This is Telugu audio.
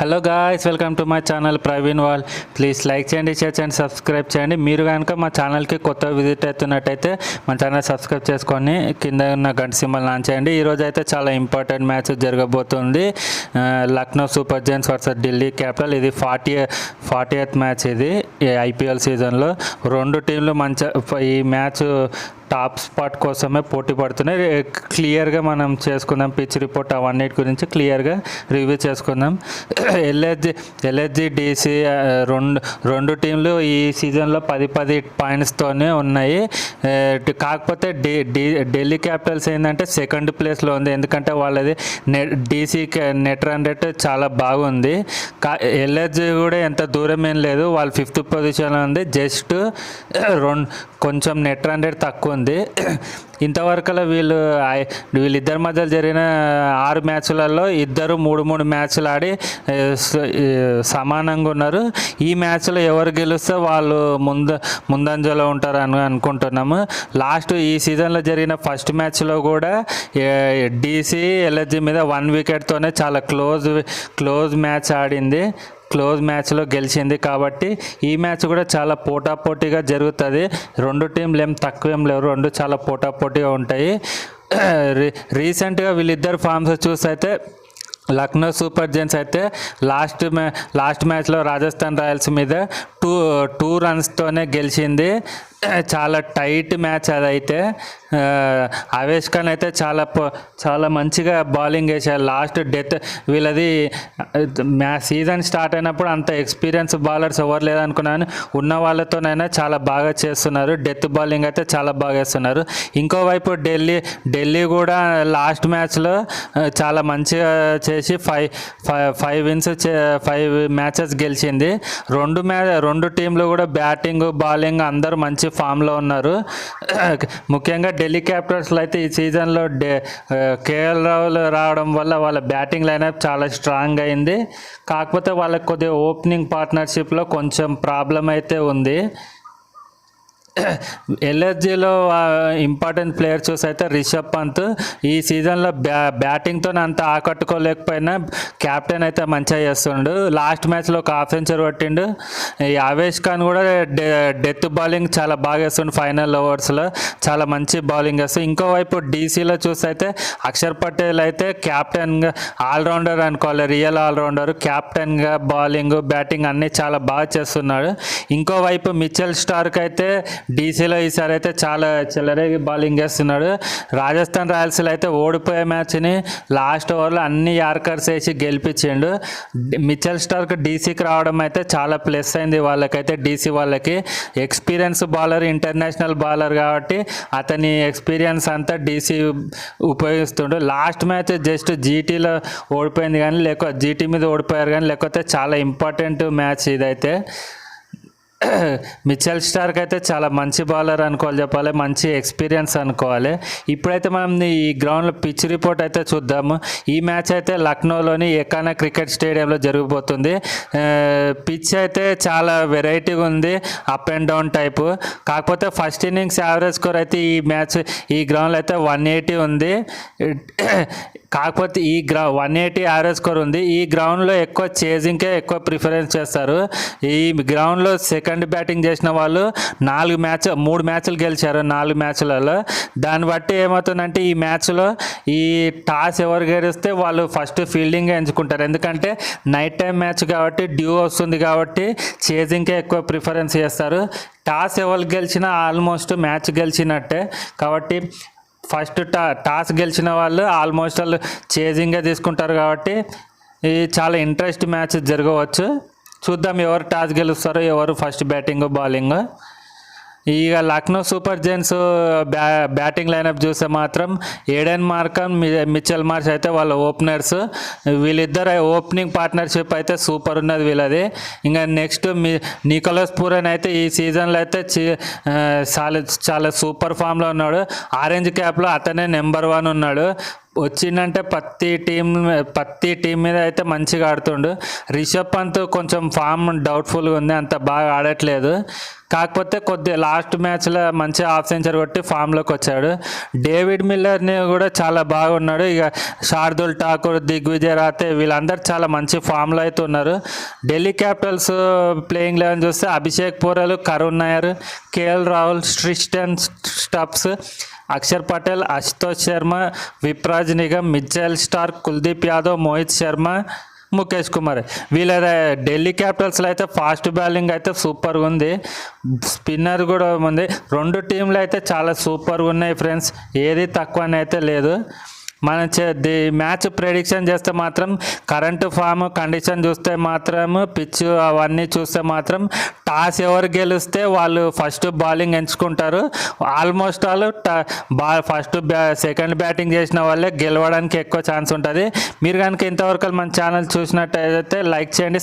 Hello guys welcome to my channel Praveen wall please like చేయండి షేర్ చేయండి సబ్స్క్రైబ్ చేయండి. మీరు కనుక మా ఛానల్కి కొత్త విజిట్ అవుతున్నట్టయితే మా ఛానల్ సబ్స్క్రైబ్ చేసుకొని కింద ఉన్న గంట సింబల్ లాంచ్ చేయండి. ఈరోజు అయితే చాలా ఇంపార్టెంట్ మ్యాచ్ జరగబోతుంది. Lucknow Super Giants versus Delhi Capital ఇది ఫార్టీ ఫార్టీ ఎయిత్ మ్యాచ్ ఇది ఈ ఐపీఎల్ సీజన్లో రెండు టీంలు మంచి ఈ మ్యాచ్ టాప్ స్పాట్ కోసమే పోటీ పడుతున్నాయి. క్లియర్గా మనం చేసుకుందాం పిచ్ రిపోర్ట్ అవన్నిటి గురించి క్లియర్గా రివ్యూ చేసుకుందాం. ఎల్హెచ్జి ఎల్హెచ్జి డీసీ రెండు రెండు టీంలు ఈ సీజన్లో పది పది పాయింట్స్తోనే ఉన్నాయి. కాకపోతే ఢి ఢిల్లీ క్యాపిటల్స్ ఏంటంటే సెకండ్ ప్లేస్లో ఉంది. ఎందుకంటే వాళ్ళది net DC net run rate చాలా బాగుంది. కా ఎల్ఎస్జి కూడా ఎంత దూరం ఏం లేదు. వాళ్ళు ఫిఫ్త్ పొజిషన్లో ఉంది. జస్ట్ రెండు కొంచెం నెట్ రన్ రేట్ తక్కువ ఉంది ఇంతవరకులో వీళ్ళు వీళ్ళిద్దరి మధ్య జరిగిన ఆరు మ్యాచ్లలో ఇద్దరు మూడు మూడు మ్యాచ్లు ఆడి సమానంగా ఉన్నారు. ఈ మ్యాచ్లో ఎవరు గెలిస్తే వాళ్ళు ముందు ముందంజలో ఉంటారు అని అనుకుంటున్నాము. లాస్ట్ ఈ సీజన్లో జరిగిన ఫస్ట్ మ్యాచ్లో కూడా డీసీ ఎల్ఎస్జి మీద వన్ వికెట్తోనే చాలా క్లోజ్ క్లోజ్ మ్యాచ్ ఆడింది. క్లోజ్ మ్యాచ్లో గెలిచింది కాబట్టి ఈ మ్యాచ్ కూడా చాలా పోటాపోటీగా జరుగుతుంది. రెండు టీంలు ఏం తక్కువేం లేవు. రెండు చాలా పోటాపోటీగా ఉంటాయి. రీ- రీసెంట్గా వీళ్ళిద్దరు ఫామ్స్ చూస్తే లక్నో సూపర్ జెంట్స్ అయితే లాస్ట్ మ్యా లాస్ట్ మ్యాచ్లో రాజస్థాన్ రాయల్స్ మీద టూ టూ రన్స్తోనే గెలిచింది. చాలా టైట్ మ్యాచ్ అదైతే. ఆ, ఆవేష్ ఖాన్ అయితే చాలా ప- చాలా మంచిగా బౌలింగ్ వేశారు లాస్ట్ డెత్ వీళ్ళది మ్యా సీజన్ స్టార్ట్ అయినప్పుడు అంత ఎక్స్పీరియన్స్ బౌలర్స్ ఎవరు లేదనుకున్నాను. ఉన్న వాళ్ళతోనైనా చాలా బాగా చేస్తున్నారు. డెత్ బౌలింగ్ అయితే చాలా బాగా వేస్తున్నారు. ఇంకోవైపు ఢిల్లీ ఢిల్లీ కూడా లాస్ట్ మ్యాచ్లో చాలా మంచిగా చేసి five five five wins five matches గెలిచింది. రెండు మ్యా రెండు టీంలు కూడా బ్యాటింగ్ బౌలింగ్ అందరూ మంచి ఫామ్లో ఉన్నారు. ముఖ్యంగా ఢిల్లీ క్యాపిటల్స్లో అయితే ఈ సీజన్లో డే కేఎల్ రావులు రావడం వల్ల వాళ్ళ బ్యాటింగ్ లైనప్ చాలా స్ట్రాంగ్ అయింది. కాకపోతే వాళ్ళకి కొద్దిగా ఓపెనింగ్ పార్ట్నర్షిప్లో కొంచెం ప్రాబ్లం అయితే ఉంది. ఎల్ఎస్జిలో ఇంపార్టెంట్ ప్లేయర్ చూసి అయితే రిషబ్ పంత్ ఈ సీజన్లో బ్యా బ్యాటింగ్తో అంత ఆకట్టుకోలేకపోయినా క్యాప్టెన్ అయితే మంచిగా చేస్తుండు. లాస్ట్ మ్యాచ్లో ఒక హాఫ్ సెంచరీ కొట్టిండు. ఈ అవేష్ ఖాన్ కూడా డె- డెత్ బౌలింగ్ చాలా బాగా వేస్తుండు ఫైనల్ ఓవర్స్లో చాలా మంచి బౌలింగ్ వేస్తుంది ఇంకోవైపు డీసీలో చూస్తే అయితే అక్షర్ పటేల్ అయితే క్యాప్టెన్గా ఆల్రౌండర్ అనుకోవాలి. రియల్ ఆల్రౌండర్ క్యాప్టెన్గా బౌలింగ్ బ్యాటింగ్ అన్నీ చాలా బాగా చేస్తున్నాడు. ఇంకోవైపు మిచెల్ స్టార్క్ అయితే డీసీలో ఈసారి అయితే చాలా చిల్లరేగి బౌలింగ్ వేస్తున్నాడు రాజస్థాన్ రాయల్స్లో అయితే ఓడిపోయే మ్యాచ్ని లాస్ట్ ఓవర్లో అన్ని యార్కర్స్ వేసి గెలిపించిండు. మిచెల్ స్టార్క్ డీసీకి రావడం అయితే చాలా ప్లస్ అయింది వాళ్ళకైతే. డీసీ వాళ్ళకి ఎక్స్పీరియన్స్ బౌలర్ ఇంటర్నేషనల్ బౌలర్ కాబట్టి అతని ఎక్స్పీరియన్స్ అంతా డీసీ ఉపయోగిస్తుండు. లాస్ట్ మ్యాచ్ జస్ట్ జీటీలో ఓడిపోయింది కానీ లేకపోతే జీటీ మీద ఓడిపోయారు కానీ లేకపోతే చాలా ఇంపార్టెంట్ మ్యాచ్ ఇదైతే. మిచెల్ స్టార్క్ అయితే చాలా మంచి బౌలర్ అనుకోవాలి చెప్పాలి మంచి ఎక్స్పీరియన్స్ అనుకోవాలి. ఇప్పుడైతే మనం ఈ గ్రౌండ్లో పిచ్ రిపోర్ట్ అయితే చూద్దాము. ఈ మ్యాచ్ అయితే లక్నోలోని ఎకానా క్రికెట్ స్టేడియంలో జరిగిపోతుంది. పిచ్ అయితే చాలా వెరైటీగా ఉంది అప్ అండ్ డౌన్ టైపు కాకపోతే ఫస్ట్ ఇన్నింగ్స్ యావరేజ్ స్కోర్ అయితే ఈ మ్యాచ్ ఈ గ్రౌండ్లో అయితే వన్ ఎయిటీ ఉంది. కాకపోతే ఈ గ్రౌ వన్ ఎయిటీ యావరేజ్ స్కోర్ ఉంది. ఈ గ్రౌండ్లో ఎక్కువ చేజింగ్కే ఎక్కువ ప్రిఫరెన్స్ చేస్తారు. ఈ గ్రౌండ్లో సెకండ్ బ్యాటింగ్ చేసిన వాళ్ళు నాలుగు మ్యాచ్ మూడు మ్యాచ్లు గెలిచారు నాలుగు మ్యాచ్లలో. దాన్ని బట్టి ఏమవుతుందంటే ఈ మ్యాచ్లో ఈ టాస్ ఎవరు గెలిస్తే వాళ్ళు ఫస్ట్ ఫీల్డింగ్ ఎంచుకుంటారు. ఎందుకంటే నైట్ టైం మ్యాచ్ కాబట్టి డ్యూ వస్తుంది కాబట్టి చేజింగ్కే ఎక్కువ ప్రిఫరెన్స్ చేస్తారు. టాస్ ఎవరు గెలిచినా ఆల్మోస్ట్ మ్యాచ్ గెలిచినట్టే. కాబట్టి ఫస్ట్ టా టాస్ గెలిచిన వాళ్ళు ఆల్మోస్ట్ వాళ్ళు చేజింగ్గా తీసుకుంటారు కాబట్టి ఇది చాలా ఇంట్రెస్ట్ మ్యాచ్ జరగవచ్చు. చూద్దాం ఎవరు టాస్ గెలుస్తారో ఎవరు ఫస్ట్ బ్యాటింగ్ బౌలింగ్. ఇక లక్నో సూపర్ జెంట్స్ బ్యా బ్యాటింగ్ లైనప్ చూస్తే మాత్రం ఏడెన్ మార్కం మిచెల్ మార్చ్ అయితే వాళ్ళ ఓపెనర్స్. వీళ్ళిద్దరు ఓపెనింగ్ పార్ట్నర్షిప్ అయితే సూపర్ ఉన్నది వీళ్ళది. ఇంకా నెక్స్ట్ మీ నికోలస్ పూరన్ అయితే ఈ సీజన్లో అయితే చాలా చాలా సూపర్ ఫామ్లో ఉన్నాడు. ఆరెంజ్ క్యాప్లో అతనే నెంబర్ వన్ ఉన్నాడు. వచ్చిందంటే ప్రతి టీం ప్రతి టీం మీద అయితే మంచిగా ఆడుతుండు. రిషబ్ పంత్ కొంచెం ఫామ్ డౌట్ఫుల్గా ఉంది అంత బాగా ఆడట్లేదు. కాకపోతే కొద్ది లాస్ట్ మ్యాచ్లో మంచి హాఫ్ సెంచరీ కొట్టి ఫామ్లోకి వచ్చాడు. డేవిడ్ మిల్లర్ని కూడా చాలా బాగున్నాడు ఇక శార్దుల్ ఠాకూర్ దిగ్విజయ్ రాతే వీళ్ళందరూ చాలా మంచి ఫామ్లో అయితే ఉన్నారు. ఢిల్లీ క్యాపిటల్స్ ప్లేయింగ్ లెవెన్ చూస్తే Abhishek Porel Karun Nair KL Rahul Tristan Stubbs Axar Patel Ashutosh Sharma Vipraj Nigam Mitchell Starc Kuldeep Yadav Mohit Sharma Mukesh Kumar. వీళ్ళ ఢిల్లీ క్యాపిటల్స్లో అయితే ఫాస్ట్ బౌలింగ్ అయితే సూపర్గా ఉంది. స్పిన్నర్ కూడా ఉంది రెండు టీంలు అయితే చాలా సూపర్గా ఉన్నాయి ఫ్రెండ్స్. ఏది తక్కువ అయితే లేదు. మనం చే ది మ్యాచ్ ప్రెడిక్షన్ చేస్తే మాత్రం కరెంటు ఫామ్ కండిషన్ చూస్తే మాత్రం పిచ్ అవన్నీ చూస్తే మాత్రం టాస్ ఎవరు గెలిస్తే వాళ్ళు ఫస్ట్ బౌలింగ్ ఎంచుకుంటారు. ఆల్మోస్ట్ ఆల్ బా ఫస్ట్ బ్యా సెకండ్ బ్యాటింగ్ చేసిన వాళ్ళే గెలవడానికి ఎక్కువ ఛాన్స్ ఉంటుంది. మీరు కనుక ఇంతవరకు మన ఛానల్ చూసినట్టయితే లైక్ చేయండి